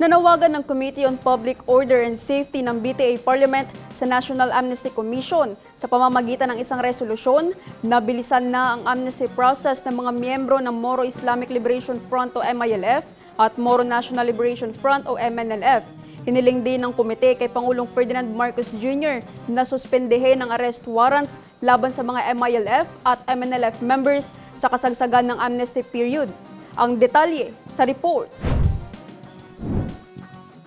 Nanawagan ng Committee on Public Order and Safety ng BTA Parliament sa National Amnesty Commission sa pamamagitan ng isang resolusyon na bilisan na ang amnesty process ng mga miyembro ng Moro Islamic Liberation Front o MILF at Moro National Liberation Front o MNLF. Hiniling din ng komite kay Pangulong Ferdinand Marcos Jr. na suspendehin ang arrest warrants laban sa mga MILF at MNLF members sa kasagsagan ng amnesty period. Ang detalye sa report.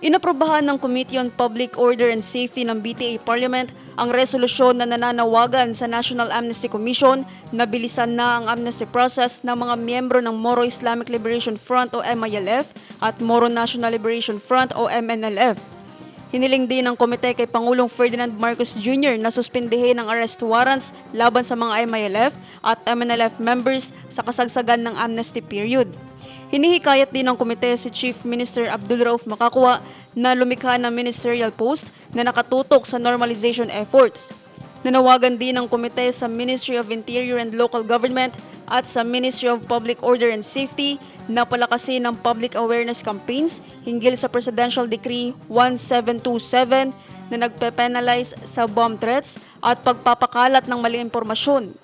Inaprobahan ng Committee on Public Order and Safety ng BTA Parliament ang resolusyon na nananawagan sa National Amnesty Commission na bilisan na ang amnesty process ng mga miyembro ng Moro Islamic Liberation Front o MILF at Moro National Liberation Front o MNLF. Hiniling din ng komite kay Pangulong Ferdinand Marcos Jr. na suspindihin ang arrest warrants laban sa mga MILF at MNLF members sa kasagsagan ng amnesty period. Hinihikayat din ng komite si Chief Minister Abdul Rauf Makakwa na lumikha ng ministerial post na nakatutok sa normalization efforts. Nanawagan din ng komite sa Ministry of Interior and Local Government at sa Ministry of Public Order and Safety na palakasin ng public awareness campaigns hinggil sa Presidential Decree 1727 na nagpe-penalize sa bomb threats at pagpapakalat ng maling impormasyon